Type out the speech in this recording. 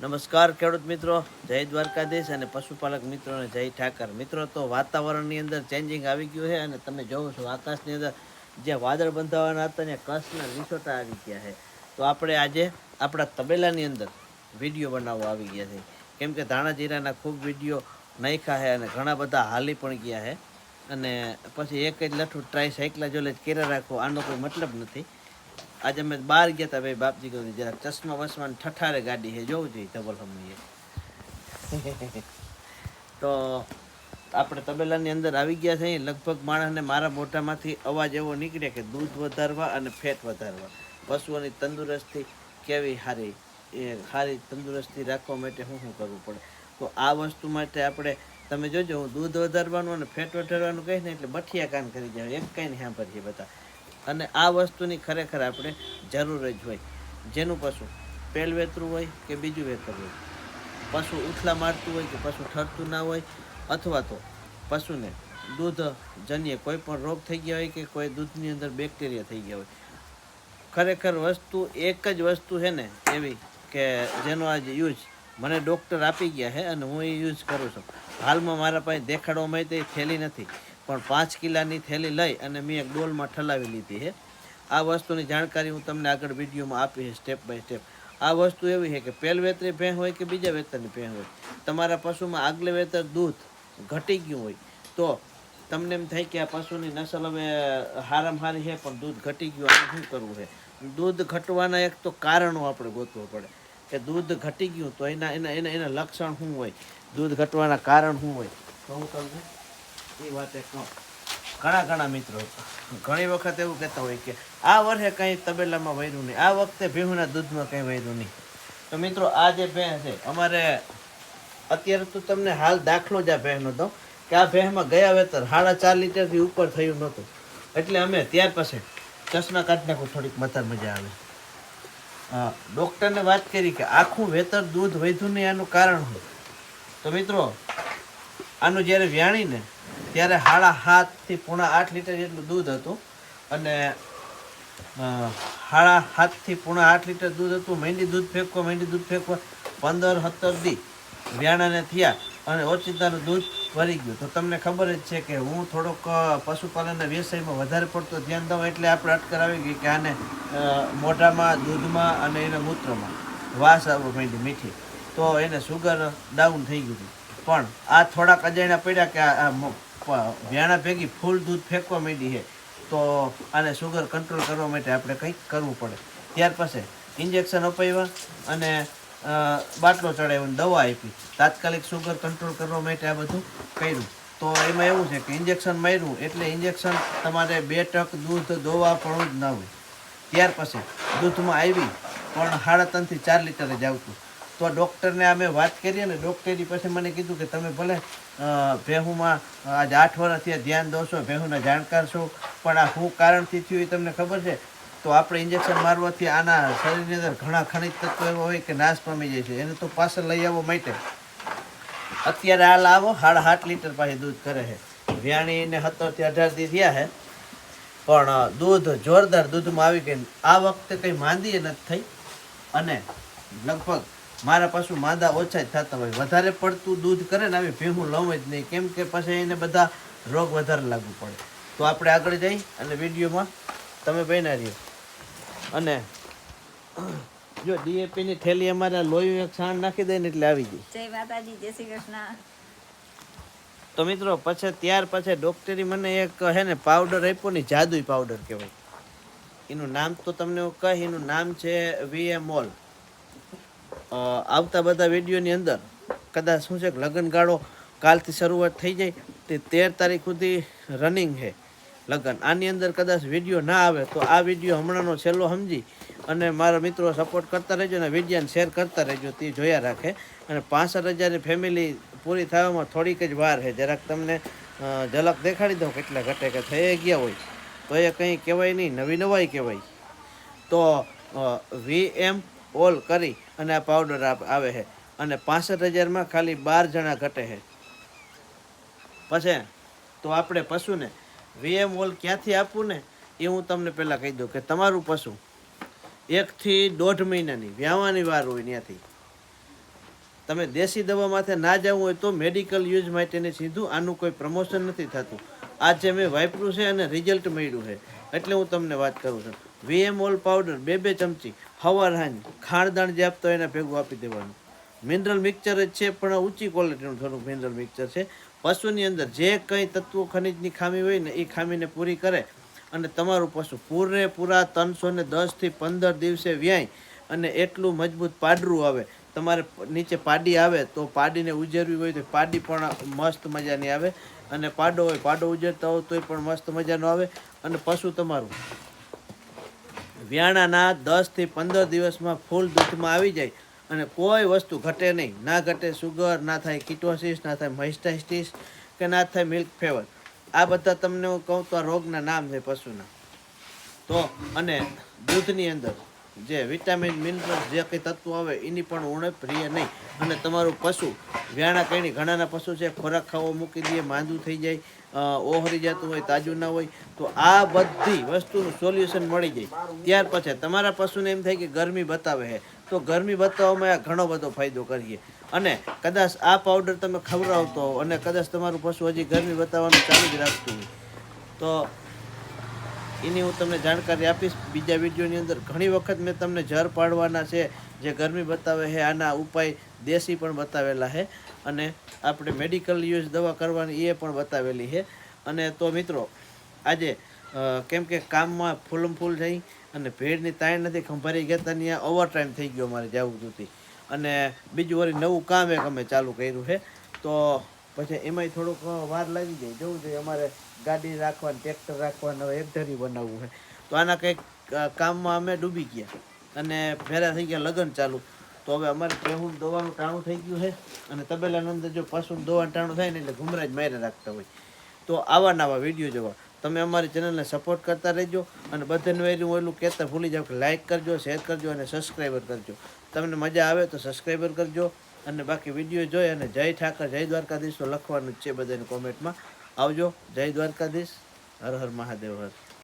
નમસ્કાર ખેડૂત મિત્રો, જય દ્વારકાધીશ અને પશુપાલક મિત્રોને જય ઠાકર. મિત્રો, તો વાતાવરણની અંદર ચેન્જિંગ આવી ગયું છે અને તમે જોવો છો આકાશની અંદર જે વાદળ બંધાવાના હતા ને કચ્છના લીસોટા આવી ગયા છે. તો આપણે આજે આપણા તબેલાની અંદર વીડિયો બનાવવા આવી ગયા છે. કેમ કે ધાણા જીરાના ખૂબ વીડિયો નાખ્યા છે અને ઘણા બધા હાલી પણ ગયા છે. અને પછી એક જ લઠ્ઠું ટ્રાય સાયકલા જોલે જ કેરા રાખવો આનો કોઈ મતલબ નથી. આજે અમે બહાર ગયા હતા ભાઈ બાપજી કહ્યું જરા ચશ્મા બસમાં ઠઠારે ગાડી છે, જોવું જોઈએ તબલ હમણીએ તો આપણે તબેલાની અંદર આવી ગયા છે લગભગ માણસને મારા મોઢામાંથી અવાજ એવો નીકળે કે દૂધ વધારવા અને ફેટ વધારવા. પશુઓની તંદુરસ્તી કેવી સારી, એ સારી તંદુરસ્તી રાખવા માટે શું શું કરવું પડે? તો આ વસ્તુ માટે આપણે, તમે જોજો, હું દૂધ વધારવાનું અને ફેટ વધારવાનું કહીશ ને એટલે બઠિયા કાન કરી જાય એક કંઈ નહીં સાંભળીએ બધા. અને આ વસ્તુની ખરેખર આપણે જરૂર જ હોય. જેનું પશુ પેલ વેતરું હોય કે બીજું વેતર હોય. પશુ ઉથલા મારતું હોય કે પશુ ઠરતું ના હોય, અથવા તો પશુને દૂધ જન્ય કોઈ પણ રોગ થઈ ગયા હોય કે કોઈ દૂધની અંદર બેક્ટેરિયા થઈ ગયા હોય. ખરેખર વસ્તુ એક જ વસ્તુ છે ને એવી કે જેનો આજ યુઝ મને ડૉક્ટર આપી ગયા છે અને હું એ યુઝ કરું છું. હાલમાં મારા પાસે દેખાડવામાં તે થેલી નથી. પણ પાંચ કિલાની થેલી લઈ અને મેં એક ડોલમાં ઠલાવી લીધી છે આ વસ્તુની જાણકારી હું તમને આગળ વિડીયોમાં આપી છે સ્ટેપ બાય સ્ટેપ આ વસ્તુ એવી છે કે પહેલ વેતરી ભેં હોય કે બીજા વેતરની ભેં હોય. તમારા પશુમાં આગલે વેતર દૂધ ઘટી ગયું હોય તો તમને એમ થાય કે આ પશુની નસલ હવે હારામ હારી છે પણ દૂધ ઘટી ગયું, આનું શું કરવું છે દૂધ ઘટવાના એક તો કારણો આપણે ગોતવું પડે કે દૂધ ઘટી ગયું તો એના એના એના એના લક્ષણ શું હોય? દૂધ ઘટવાના કારણ શું હોય? તો હું તમને એ વાતે કહું ઘણા ઘણા મિત્રો ઘણી વખત એવું કહેતા હોય કે આ વર્ષે કંઈ તબેલામાં વૈરું નહીં, આ વખતે ભેહુના દૂધમાં કંઈ વૈરું નહીં. તો મિત્રો, આ જે ભેં છે, અમારે અત્યારે તો તમને હાલ દાખલો જ આ ભેહનો દઉં કે આ ભેહમાં ગયા વેતર સાડા ચાર લીટરથી ઉપર થયું નહોતું. એટલે અમે ત્યાર પછી ચશ્મા કાઢી નાખું, થોડીક મથર મજા આવે. હા, ડૉક્ટરને વાત કરી કે આખું વેતર દૂધ વધ્યું નહીં, આનું કારણ હોય તો મિત્રો, આનું જ્યારે વ્યાણીને ત્યારે સાડા સાતથી પોણા આઠ લીટર જેટલું દૂધ હતું. અને સાડા સાતથી પોણા આઠ લીટર દૂધ હતું. મહેંદી દૂધ ફેંકવા, મહેંદી દૂધ ફેંકવા પંદર, સત્તર દી વ્યાણાને થયા અને ઓચિંતાનું દૂધ ભરી ગયું. તો તમને ખબર જ છે કે હું થોડોક પશુપાલનના વ્યવસાયમાં વધારે પડતો ધ્યાન દઉં એટલે આપણે અટકર આવી ગઈ કે આને મોઢામાં, દૂધમાં અને એના મૂત્રમાં વાસ આવવા માંડી મીઠી. તો એને સુગર ડાઉન થઈ ગયું. પણ આ થોડાક અજાણ્યા પડ્યા કે આ વ્યાણા ભેગી ફૂલ દૂધ ફેંકવા માંડી છે. તો આને સુગર કંટ્રોલ કરવા માટે આપણે કંઈક કરવું પડે. ત્યાર પછી ઇન્જેક્શન અપાવ્યા અને બાટલો ચડાવ્યો દવા આપી. તાત્કાલિક સુગર કંટ્રોલ કરવા માટે આ બધું કર્યું. તો એમાં એવું છે કે ઇન્જેક્શન માર્યું એટલે ઇન્જેક્શન તમારે બે ટક દૂધ, દોવા પણ જ ના હોય. ત્યાર પછી દૂધમાં આવી પણ સાડા ત્રણથી ચાર લીટર જ આવતું. તો ડૉક્ટરને અમે વાત કરી અને ડૉક્ટરી પાસે મને કીધું કે તમે ભલે ભેહુમાં આજ આઠ વર્ષથી ધ્યાન દો છો, ભેહુના જાણકાર છો, પણ આ શું કારણથી થયું એ તમને ખબર છે? તો આપણે ઇન્જેક્શન મારવાથી આના શરીરની અંદર ઘણા ખનિજ તત્વો એવા હોય કે નાશ પામી જાય છે. એને તો પાછળ લઈ આવવા માટે. અત્યારે હાલ આવો સાડા આઠ લીટર પાસે દૂધ કરે છે. વ્યાણીને સત્તરથી અઢારથી થયા છે. પણ દૂધ જોરદાર દૂધમાં આવી ગઈ આ વખતે કંઈ માંદી નથી થઈ. અને લગભગ મારા પાછું માદા ઓછા જ થતા હોય. વધારે પડતું દૂધ કરે ને આવી ભેહું લઉં જ નહીં. કેમ કે પછી એને બધા રોગ વધારે લાગુ પડે. તો આપણે આગળ જઈ અને વિડીયોમાં તમે બન્યા રહ્યો અને જો ડીએપીની થેલી અમારે લોહી એક છાણ નાખી દે ને એટલે આવી જાય જય માતાજી જય શ્રી કૃષ્ણ. તો મિત્રો પછી ત્યાર પછી ડોક્ટરી મને એક હે ને પાવડર આપ્યો ને જાદુઈ પાવડર કહેવાય. એનું નામ તો તમને હું કહી એનું નામ છે વીએમોલ. આવતા બધા વિડીયોની અંદર કદાચ શું છે કે લગ્નગાળો કાલથી શરૂઆત થઈ જાય તે તેર તારીખ સુધી રનિંગ છે લગ્ન. આની અંદર કદાચ વીડિયો ના આવે તો આ વીડિયો હમણાંનો છેલ્લો સમજી અને મારા મિત્રો સપોર્ટ કરતા રહેજો અને વિડીયાને શેર કરતા રહેજો, તે જોયા રાખે. અને પાસઠ હજારની ફેમિલી પૂરી થવામાં થોડીક જ વાર છે. જરાક તમને ઝલક દેખાડી દઉં કેટલા ઘટે કે થઈ ગયા હોય. તો એ કંઈ કહેવાય નહીં, નવી નવાઈ કહેવાય. તો વી એમ ઓલ કરી. અને આ પાવડર આવે છે. અને પાસઠ હજારમાં ખાલી બાર જણા ઘટે છે. પછી તો આપણે પશુને વીએમ ઓલ ક્યાંથી આપવું ને? એ હું તમને પહેલાં કહી દઉં કે તમારું પશુ એકથી દોઢ મહિનાની વ્યાવાની વાર હોય ત્યાંથી. તમે દેશી દવા માથે ના જવું હોય તો મેડિકલ યુઝ માટેની સીધું આનું કોઈ પ્રમોશન નથી થતું. આજે મેં વાપર્યું છે અને રિઝલ્ટ મળ્યું છે. એટલે હું તમને વાત કરું છું. વીએમ ઓલ પાવડર, બે બે ચમચી, હવાર હાંજ ખાણદાણ જે આપતો એને ભેગું આપી દેવાનું. મિનરલ મિક્સર જ છે, પણ ઊંચી ક્વોલિટીનું થોડું મિનરલ મિક્સર છે. પશુની અંદર જે કંઈ તત્વો ખનિજની ખામી હોય ને, એ ખામીને પૂરી કરે અને તમારું પશુ પૂરેપૂરા ત્રણસો ને દસથી પંદર દિવસે વ્યાય અને એટલું મજબૂત પાડરું આવે. તમારે નીચે પાડી આવે તો પાડીને ઉજેરવી હોય તો પાડી પણ મસ્ત મજાની આવે અને પાડો હોય, પાડો ઉજેરતા હોય તોય પણ મસ્ત મજાનો આવે અને પશુ તમારું વ્યાણાના દસથી પંદર દિવસમાં ફૂલ દૂધમાં આવી જાય અને કોઈ વસ્તુ ઘટે નહીં. ના ઘટે સુગર, ના થાય કિટોસિસ ના થાય મહિસ્ટાઇસ્ટિસ કે ના થાય મિલ્ક ફેવર આ બધા તમને હું કહું તો આ રોગના નામ છે પશુના. તો અને દૂધની અંદર જે વિટામિન મિનરલ જે કંઈ તત્વો આવે એની પણ ઉણપ રહે નહીં. અને તમારું પશુ વ્યાણા કઈ ઘણાના પશુ છે, ખોરાક ખાવો મૂકી દઈએ, માંદું થઈ જાય ઓહરી જતું હોય, તાજું ના હોય, તો આ બધી વસ્તુનું સોલ્યુશન મળી જાય. ત્યાર પછી તમારા પશુને એમ થાય કે ગરમી બતાવે છે, તો ગરમી બતાવવામાં આ ઘણો બધો ફાયદો કરીએ. અને કદાચ આ પાવડર તમે ખવડાવતો હો અને કદાચ તમારું પશુ હજી ગરમી બતાવવાનું ચાલુ જ રાખતું હોય. તો એની હું તમને જાણકારી આપીશ. બીજા વિડીયોની અંદર ઘણી વખત મેં તમને જર પાડવાના છે, જે ગરમી બતાવે છે, આના ઉપાય દેશી પણ બતાવેલા છે અને આપણે મેડિકલ યુઝ દવા કરવાની એ પણ બતાવેલી છે અને તો મિત્રો, આજે કેમ કે કામમાં ફૂલમ ફૂલ થઈ અને ભેડની તાણ નથી, ખંભારી ગયા તા ત્યાં ઓવર ટાઈમ થઈ ગયો મારે જવું જોતી. અને બીજું વળી નવું કામ એક અમે ચાલુ કર્યું છે તો પછી એમાંય થોડુંક વાર લાગી જાય. જવું જોઈએ, અમારે ગાડી રાખવાની ટ્રેક્ટર રાખવાનું એક ધરી બનાવવું છે તો આના કંઈક કામમાં અમે ડૂબી ગયા. અને ભેરા થઈ ગયા, લગ્ન ચાલુ. તો હવે અમારે કેહું દોવાનું ટાણું થઈ ગયું છે અને તબેલાની અંદર જો પાછું દોવાનું ટાણું થાય ને એટલે ઘુમરાજ માર્યા રાખતા હોય. તો આવા નવા વીડિયો જોવા. તમે અમારી ચેનલને સપોર્ટ કરતા રહેજો અને બધાને વેરું ઓલું કહેતા ભૂલી જાવ કે લાઇક કરજો શેર કરજો અને સબસ્ક્રાઈબર કરજો. તમને મજા આવે તો સબસ્ક્રાઈબર કરજો અને બાકી વીડિયો જોઈ અને જય ઠાકર, જય દ્વારકાધીશ તો લખવાનું જ છે બધાની કોમેન્ટમાં આવજો, જય દ્વારકાધીશ, હર હર મહાદેવ, હર.